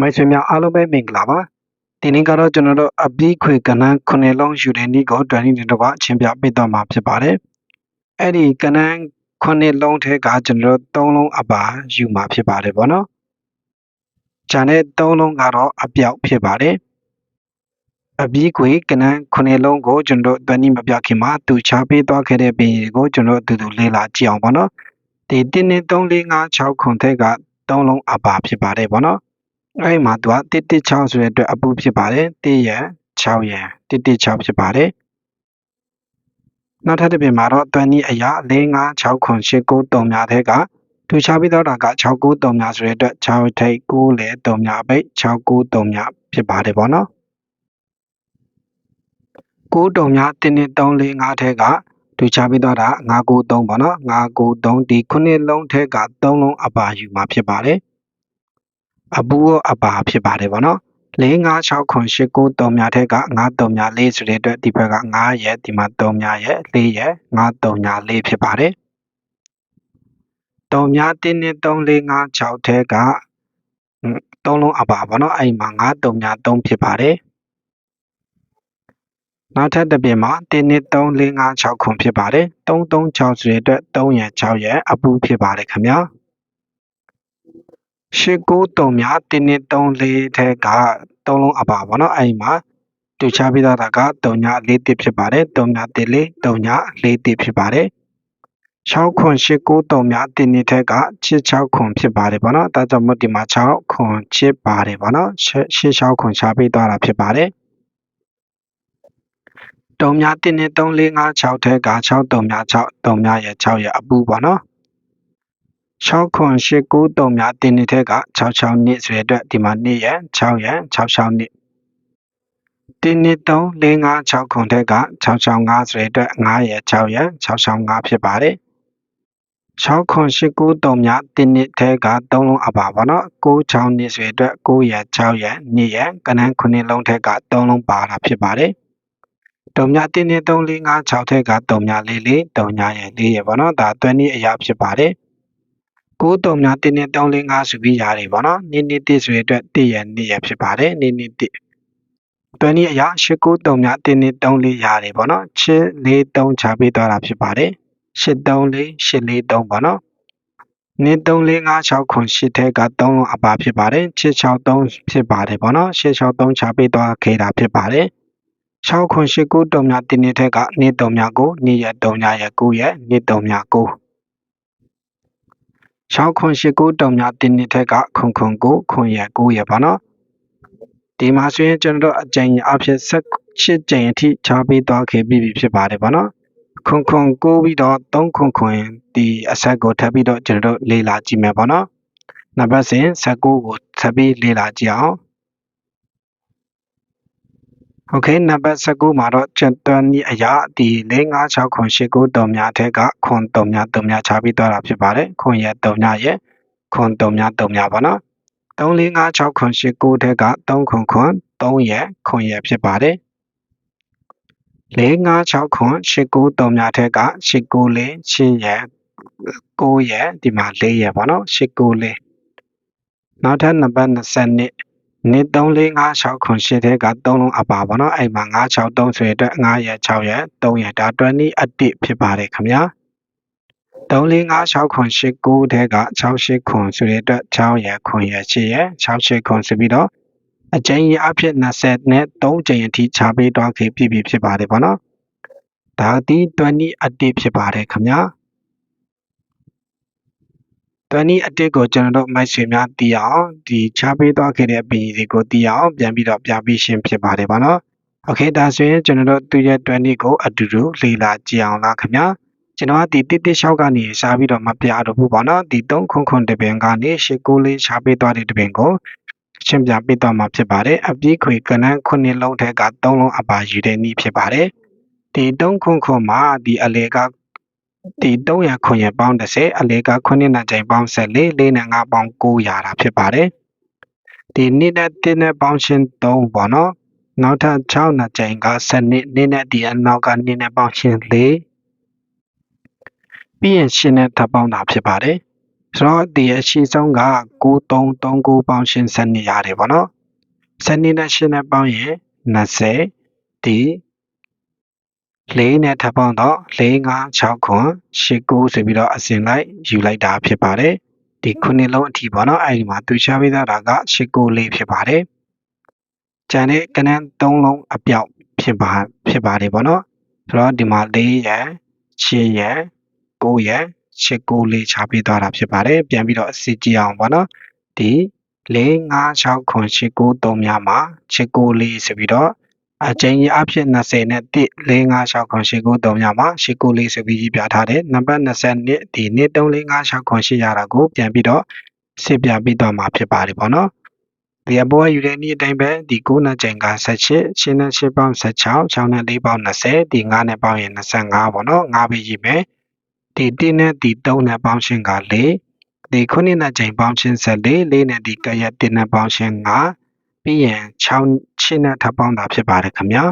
မိုက်ဆွေများအားလုံးပဲမင်္ဂလာပါဒီနေ့ကတော့ကျွန်တော်တို့အပြီးခွေကဏ္ဍခုနှစ်လုံးယူတဲ့နေ့ကိုတွန်နေတော့ကအချင်းပြပေးတော့မှာဖြစ်ပါတယ်အဲ့ဒီကဏ္ဍခုနှစ်လုံးထဲကကျွန်တော်တို့သုံးလုံးအပါယူမှာဖြစ်ပါတယ်ဗောနော်ဂျန်တဲ့သုံးလုံးကတော့အပြောက်ဖြစ်ပါတယ်အပြီးခွေကဏ္ဍခုနှစ်လုံးကိုကျွန်တော်တို့တွန်နေမပြခင်မှာသူချပေးသွားခဲ့တဲ့ပြင်ကိုကျွန်တော်တို့အတူတူလေ့လာကြည့်အောင်ဗောနော်ဒီ1 2 3 4 5 6ခုထဲကသုံးလုံးအပါဖြစ်ပါတယ်ဗောနော် အဲ့ဒီမှာသူက116ဆိုတဲ့အတွက်အပူဖြစ်ပါတယ်1ရန်6ရန်116ဖြစ်ပါတယ်နောက်ထပ်တစ်ပြင်မှာတော့တွန်နီအရာ4 5 6ခွန်8 9 3များတဲ့ကသူချပြီးတော့တာက6 9 3များဆိုတဲ့အတွက်6ထိတ်9လေ3များပိတ်6 9 3များဖြစ်ပါတယ်ပေါ့နော်9 3များ1 2 3 4 5ထဲကသူချပြီးတော့တာ9 9 3ပေါ့နော်9 9 3ဒီခုနှစ်လုံးထဲက3လုံးအပါယူမှာဖြစ်ပါတယ် အပူရောအပါဖြစ်ပါတယ်ဗောနော်4 5 6 9 8 9 3များထက်က9 3များ4ဆိုတဲ့အတွက်ဒီဘက်က9ရဲ့ဒီမှာ3များရဲ့4ရဲ့9 3များ4ဖြစ်ပါတယ်3များ1နဲ့3 4 5 6ထဲက3လုံးအပါဗောနော်အဲ့မှာ9 3များ3ဖြစ်ပါတယ်နောက်ထပ်တစ်ပြင်မှာ1နဲ့3 4 5 6ခွန်ဖြစ်ပါတယ်3 3 6ဆိုတဲ့အတွက်3ရဲ့6ရဲ့အပူဖြစ်ပါတယ်ခင်ဗျာ 893များ1နဲ့3 4ထဲက3လုံးအပါပေါ့နော်အဲ့ဒီမှာတူချပြီးသားတာက3ည4တစ်ဖြစ်ပါတယ်3ည1 4 3ည4တစ်ဖြစ်ပါတယ်6ခွန်8 9 3များ1နှစ်ထက်က66ခွန်ဖြစ်ပါတယ်ပေါ့နော်ဒါကြောင့်မို့ဒီမှာ6ခွန်ချစ်ပါတယ်ပေါ့နော်8 6ခွန်ရှားပေးသွားတာဖြစ်ပါတယ်တုံများ1နဲ့3 4 5 6ထက်က6တုံများ6တုံများရဲ့6ရဲ့အပူပေါ့နော် 6ခွန်8 9 3များတင်နေထက်က66နှစ်ဆိုတဲ့အတွက်ဒီမှာနှစ်ရ6ရ66နှစ်တင်းနှစ်3 4 5 6ခွန်ထက်က665ဆိုတဲ့အတွက်9ရ6ရ665ဖြစ်ပါတယ်6ခွန်8 9 3များတင်းနှစ်ထက်က3လုံးအပါပါနော်9 6နှစ်ဆိုတဲ့အတွက်9ရ6ရ2ရကနန်း9လုံးထက်က3လုံးပါတာဖြစ်ပါတယ်တုံမြတင်းနှစ်3 4 5 6ထက်ကတုံမြ4 4တုံညာရ4ရပါနော်ဒါတွန်းနည်းအရာဖြစ်ပါတယ် 9တုံများ1နဲ့3 4 5ဆိုပြီးရတယ်ပေါ့နော်နေ့နေ့တစ်ဆိုရအတွက်1ရနေ့ရဖြစ်ပါတယ်နေ့နေ့တစ်တွန်းနည်းအရာ8 9တုံများ1နဲ့3 4ရတယ်ပေါ့နော်ချစ်4 3ချပေးသွားတာဖြစ်ပါတယ်8 3 4 8 4 3ပေါ့နော်နေ3 4 5 6ခွန်8ထဲက3လုံးအပါဖြစ်ပါတယ်6 6 3ဖြစ်ပါတယ်ပေါ့နော်6 6 3ချပေးသွားခဲ့တာဖြစ်ပါတယ်6ခွန်8 9တုံများတင်းနေထက်ကနေ3များကိုနေရ3များရ9ရနေ3များ9 6ခွန်8 9တုံများတင်းနှစ်ထက်ကခွန်ခွန်9ခွန်ရ9ရပါနော်ဒီမှာဆိုရင်ကျွန်တော်တို့အကြိမ်အဖြစ်18ကြိမ်အထိချပေးသွားခဲ့ပြီဖြစ်ပါတယ်ဗောနော်ခွန်ခွန်9ပြီးတော့3ခွန်ခွန်ဒီအဆက်ကိုထပ်ပြီးတော့ကျွန်တော်တို့လေ့လာကြည့်မယ်ဗောနော်နံပါတ်စဉ်19ကိုထပ်ပြီးလေ့လာကြည့်အောင် โอเคနံပါတ်19မှာတော့ကျန်တန်ဤအရာဒီ956ခွန်89တုံများအထက်ကခွန်တုံများတုံများခြားပြီးသွားတာဖြစ်ပါတယ်ခွန်ရဲ့တုံများရဲ့ခွန်တုံများတုံများပါနော်3456ခွန်89ထက်က3ခွန်ခွန်3ရဲ့ခွန်ရဲ့ဖြစ်ပါတယ်456ခွန်89တုံများထက်က89လေးချင်းရဲ့9ရဲ့ဒီမှာ4ရဲ့ပါနော်89လေးနောက်ထပ်နံပါတ်20 1 2 3 4 5 6 7 8ထဲက3လုံးအပါပါနော်အဲ့မှာ5 6 3ဆိုရတဲ့5ရက်6ရက်3ရက်ဒါ20အတိဖြစ်ပါတယ်ခင်ဗျာ3 4 5 6 8 9ထဲက6 8ခွန်ဆိုတဲ့အတွက်6ရက်ခွန်ရက်8ရက်6 8ခွန်ဆိုပြီးတော့အကြိမ်ရအဖြစ်20နဲ့3ကြိမ်အထိခြားပေးတော့ခဲ့ပြီဖြစ်ပါတယ်ဗောနော်ဒါသည်20အတိဖြစ်ပါတယ်ခင်ဗျာ တနည်းအတစ်ကိုကျွန်တော်တို့မိုက်ဆွေများသိအောင်ဒီချပေးသွားခဲ့တဲ့အပင်ကြီးတွေကိုသိအောင်ပြန်ပြီးတော့ပြပြီးရှင်းဖြစ်ပါတယ်ဗောနော်။ Okay ဒါဆိုရင်ကျွန်တော်တို့သူရဲ့20ကိုအတူတူလေ့လာကြည့်အောင်လားခင်ဗျာ။ကျွန်တော်ကဒီတစ်တစ်6ကနေစားပြီးတော့မပြတော့ဘူးဗောနော်။ဒီ3ခွန်ခွန်တပင်ကနေ8 9လေးချပေးသွားတဲ့တပင်ကိုရှင်းပြပေးသွားမှာဖြစ်ပါတယ်။အပြည့်ခွေကနန်းခုနှစ်လုံးထက်က3လုံးအပါယူတဲ့နည်းဖြစ်ပါတယ်။ဒီ3ခွန်ခွန်မှာဒီအလေက ဒီ300ခွန်ရပေါင်း30အလေက9နဲ့ချိန်ပေါင်း14 4နဲ့5ပေါင်း900တာဖြစ်ပါတယ်ဒီနေ့နဲ့တင်းနဲ့ပေါင်းရှင်း3ပေါ့နော်နောက်ထပ်6နဲ့ချိန်က7နှစ်နေ့နဲ့ဒီအနောက်ကနေ့နဲ့ပေါင်းရှင်း4ပြီးရင်ရှင်းနဲ့ထပ်ပေါင်းတာဖြစ်ပါတယ်ဆိုတော့ဒီအရှိဆုံးက9339ပေါင်းရှင်းစနစ်ရတယ်ပေါ့နော်စနစ်နဲ့ရှင်းနဲ့ပေါင်းရင်20ဒီ 4နဲ့ထပ်ပေါင်းတော့4569ခွန်89ဆိုပြီးတော့အစဉ်လိုက်ယူလိုက်တာဖြစ်ပါတယ်ဒီခုနှစ်လုံးအထိပေါ့နော်အဲဒီမှာသူရှားပေးထားတာက89ဖြစ်ပါတယ်ကျန်တဲ့ကနန်း3လုံးအပြောက်ဖြစ်ပါဖြစ်ပါတယ်ပေါ့နော်ဆိုတော့ဒီမှာ4ရယ်6ရယ်9ရယ်89လေးချပေးသွားတာဖြစ်ပါတယ်ပြန်ပြီးတော့အစစ်ကြည့်အောင်ပေါ့နော်ဒီ456ခွန်89များမှာ89လေးဆိုပြီးတော့ အချိန်ကြီးအဖြစ်20နဲ့1 456ခွန်89များမှာ89လေးဆိုပြီးရေးပြထားတယ်နံပါတ်22ဒီနေ့345ခွန်8ရတာကိုပြန်ပြီးတော့စစ်ပြပြီးတော့မှာဖြစ်ပါတယ်ပေါ့နော်ဒီအပေါ်ယူတဲ့နေ့အတိုင်းပဲဒီ9နဲ့ချိန်က18ရှင်းနဲ့8ပေါင်း16 6နဲ့4ပေါင်း20ဒီ9နဲ့ပေါင်းရင်25ပေါ့နော်9ပဲရေးမယ်ဒီ1နဲ့ဒီ3နဲ့ပေါင်းရှင်းက4ဒီခုနှစ်နဲ့ချိန်ပေါင်းရှင်း14 4နဲ့ဒီကရက်1နဲ့ပေါင်းရှင်း5 ပြီးရင်6 6နဲ့ထပ်ပေါင်းတာဖြစ်ပါတယ်ခင်ဗျာ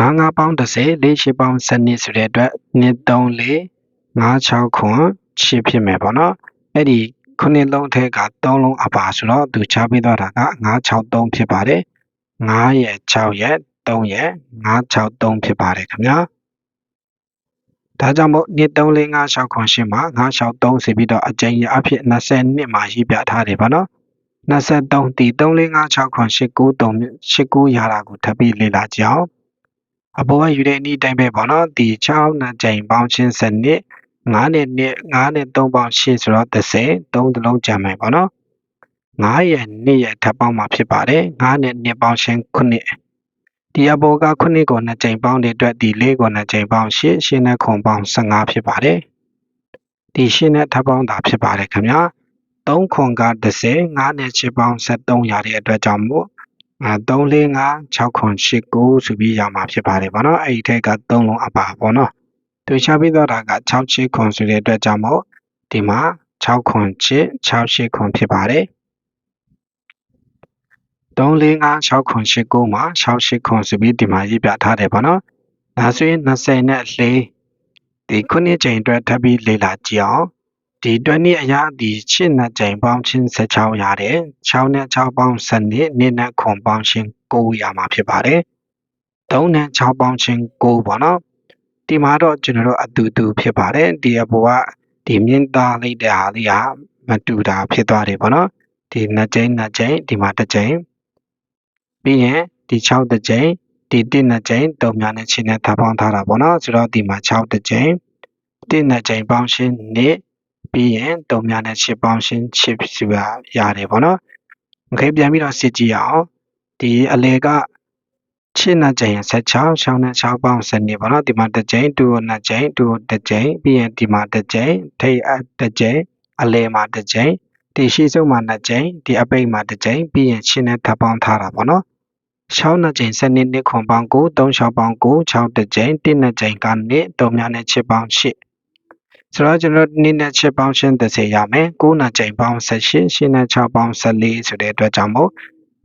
9 9ပေါင်း30 4 8ပေါင်း12ဆိုတဲ့အတွက်1 3 4 5 6ခွန်8ဖြစ်မယ်ပေါ့နော်အဲ့ဒီခုနှစ်လုံးထဲက3လုံးအပါဆိုတော့သူချပေးသွားတာက963ဖြစ်ပါတယ်9ရဲ့6ရဲ့3ရဲ့963ဖြစ်ပါတယ်ခင်ဗျာဒါကြောင့်မို့2 3 4 5 6ခွန်8မှာ963ဆိုပြီးတော့အကျဉ်းရအဖြစ်20မှာရေးပြထားတယ်ပေါ့နော် 23တီ3 4 5 6ခွန်8 9 3 89ရတာကိုထပ်ပြီးလေ့လာကြအောင်အပေါ်ကယူတဲ့အနည်းတိုင်းပဲပေါ့နော်ဒီ6နဲ့ချိန်ပေါင်းချင်းစနစ်9နဲ့2 9နဲ့3ပေါင်း8ဆိုတော့30 3တလုံးကြံမယ်ပေါ့နော်9ရဲ့2ရဲ့ထပ်ပေါင်းမှာဖြစ်ပါတယ်9နဲ့2ပေါင်းရှင်း9ဒီအပေါ်က9ကို2ချိန်ပေါင်းတဲ့အတွက်ဒီ4ကို2ချိန်ပေါင်း8ရှင်းနဲ့ခွန်ပေါင်း15ဖြစ်ပါတယ်ဒီရှင်းနဲ့ထပ်ပေါင်းတာဖြစ်ပါတယ်ခင်ဗျာ 3ခွန်က30 9နဲ့6ပေါင်း73ရတဲ့အတွက်ကြောင့်မို့အဲ3 4 5 6ခွန်8 9ဆိုပြီးရမှာဖြစ်ပါတယ်ဗောနော်အဲ့ဒီထက်က3လုံးအပါဗောနော်သူချပြီးတော့တာက6 8ခွန်ဆိုတဲ့အတွက်ကြောင့်မို့ဒီမှာ6ခွန်8 6 8ခွန်ဖြစ်ပါတယ်3 4 5 6ခွန်8 9မှာ6 8ခွန်ဆိုပြီးဒီမှာရေးပြထားတယ်ဗောနော်ဒါဆိုရင်20နဲ့4ဒီခုနှစ်ချိန်အတွက်ထပ်ပြီးလေ့လာကြည့်အောင် ဒီတွက်နှစ်အရာဒီရှင်းနဲ့ချိန်ပေါင်းချင်း16ရတယ်6နဲ့6ပေါင်း7နှစ်နှစ်နဲ့ခွန်ပေါင်းချင်း9ရမှာဖြစ်ပါတယ်3နဲ့6ပေါင်းချင်း9ပေါ့နော်ဒီမှာတော့ကျွန်တော်တို့အတူတူဖြစ်ပါတယ်ဒီအပေါ်ကဒီမြင့်သားလိုက်တဲ့ဟာလေးကမတူတာဖြစ်သွားတယ်ပေါ့နော်ဒီနှစ်ချိန်နှစ်ချိန်ဒီမှာတစ်ချိန်ပြီးရင်ဒီ6တစ်ချိန်ဒီ1နှစ်ချိန်3များနဲ့ချင်းနဲ့ထားပေါင်းထားတာပေါ့နော်ဆိုတော့ဒီမှာ6တစ်ချိန်1နှစ်ချိန်ပေါင်းရှင်းနှစ် ပြီးရင်3များနဲ့8ပေါင်းရှင်း8စုရရတယ်ပေါ့နော်။ Okay ပြန်ပြီးတော့စစ်ကြည့်ရအောင်။ဒီအလေက8နဲ့ကြိမ်16 6နဲ့6ပေါင်းစနစ်ပေါ့နော်ဒီမှာတစ်ကြိမ်2နဲ့ကြိမ်2တစ်ကြိမ်ပြီးရင်ဒီမှာတစ်ကြိမ်ထိပ်အတစ်ကြိမ်အလဲမှာတစ်ကြိမ်ဒီရှိစုံမှာနှစ်ကြိမ်ဒီအပိတ်မှာတစ်ကြိမ်ပြီးရင်ရှင်းနဲ့ထပ်ပေါင်းထားတာပေါ့နော်6နှစ်ကြိမ်စနစ်နှစ်ခွန်ပေါင်း9 3 6ပေါင်း9 6တစ်ကြိမ်1နှစ်ကြိမ်ကနှစ်3များနဲ့6ပေါင်း8 ဆိုတော့ကျွန်တော်နေ့နဲ့ချက်ပေါင်းရှင်း30ရမယ်9နဲ့ချိန်ပေါင်း18ရှင်းနဲ့6ပေါင်း14ဆိုတဲ့အတွက်ကြောင့်မို့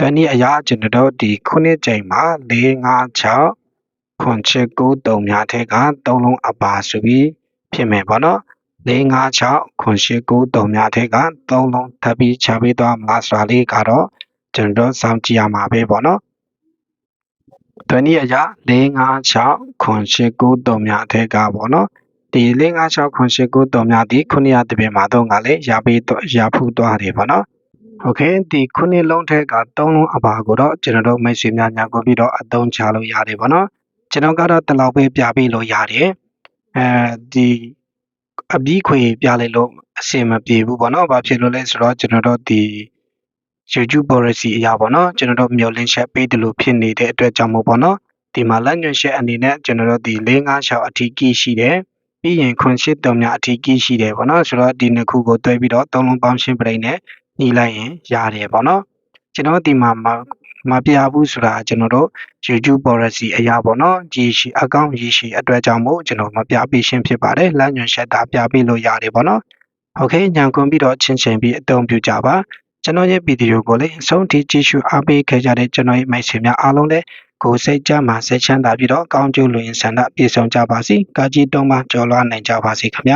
တနည်းအရာကျွန်တော်တို့ဒီခုနှစ်ချိန်မှာ4 5 6ခွန်ချစ်9 3များထဲက3လုံးအပါဆိုပြီးဖြစ်မယ်ပေါ့နော်4 5 6ခွန်ရှိ9 3များထဲက3လုံးထပ်ပြီးချပေးသွားမှာဆိုတာလေးကတော့ကျွန်တော်စောင့်ကြည့်ရမှာပဲပေါ့နော်တနည်းအရာ4 5 6ခွန်ရှိ9 3များထဲကပေါ့နော် ဒီ၄၅၆ခွန်၈၉တော်များဒီခုနှစ်ရတပင်မှာတော့ငါလည်းရပေးတော့ရဖူးသွားတယ်ပေါ့နော်โอเคဒီခုနှစ်လုံးထဲက၃လုံးအပါကိုတော့ကျွန်တော်တို့မိတ်ဆွေများညာကိုပြီးတော့အသုံးချလို့ရတယ်ပေါ့နော်ကျွန်တော်ကတော့တလောက်ပဲပြပေးလို့ရတယ်အဲဒီအပြီးခွေပြလိုက်လို့အဆင်မပြေဘူးပေါ့နော်ဘာဖြစ်လို့လဲဆိုတော့ကျွန်တော်တို့ဒီ YouTube policy အရာပေါ့နော်ကျွန်တော်တို့မျိုးလင်းချက်ပေးတယ်လို့ဖြစ်နေတဲ့အတွက်ကြောင့်မို့ပေါ့နော်ဒီမှာလက်ညွှန်ချက်အနေနဲ့ကျွန်တော်တို့ဒီ၄၅၆အထီးကြီးရှိတယ် ပြီးရင်ခွန်ရှစ်တုံများအထီးကြီးရှိတယ်ပေါ့နော်ဆိုတော့ဒီနှစ်ခုကိုတွဲပြီးတော့သုံးလုံးပေါင်းရှင်းပြိနေနှီးလိုက်ရင်ရတယ်ပေါ့နော်ကျွန်တော်ဒီမှာမပြဘူးဆိုတာကျွန်တော်တို့ YouTube policy အရာပေါ့နော်ရည်ရှိအကောင့်ရည်ရှိအတွက်ကြောင့်မို့ကျွန်တော်မပြပေးရှင်းဖြစ်ပါတယ်လမ်းညွှန်ချက်တာပြပေးလို့ရတယ်ပေါ့နော်ဟုတ်ကဲ့ညံခွန်ပြီးတော့ချင်းချင်းပြီးအသုံးပြုကြပါကျွန်တော်ရဲ့ဗီဒီယိုကိုလည်းအဆုံးထိကြည့်ရှုအားပေးခဲ့ကြတဲ့ကျွန်တော်ရဲ့မိတ်ဆွေများအားလုံးလည်း ကိုယ်စိတ်ကြမှာစိတ်ချမ်းသာပြီးတော့ကောင်းကျိုးလွင်ဆန္ဒပြည့်စုံကြပါစေ။ကာကြီးတုံးမှကြော်လွှားနိုင်ကြပါစေခင်ဗျာ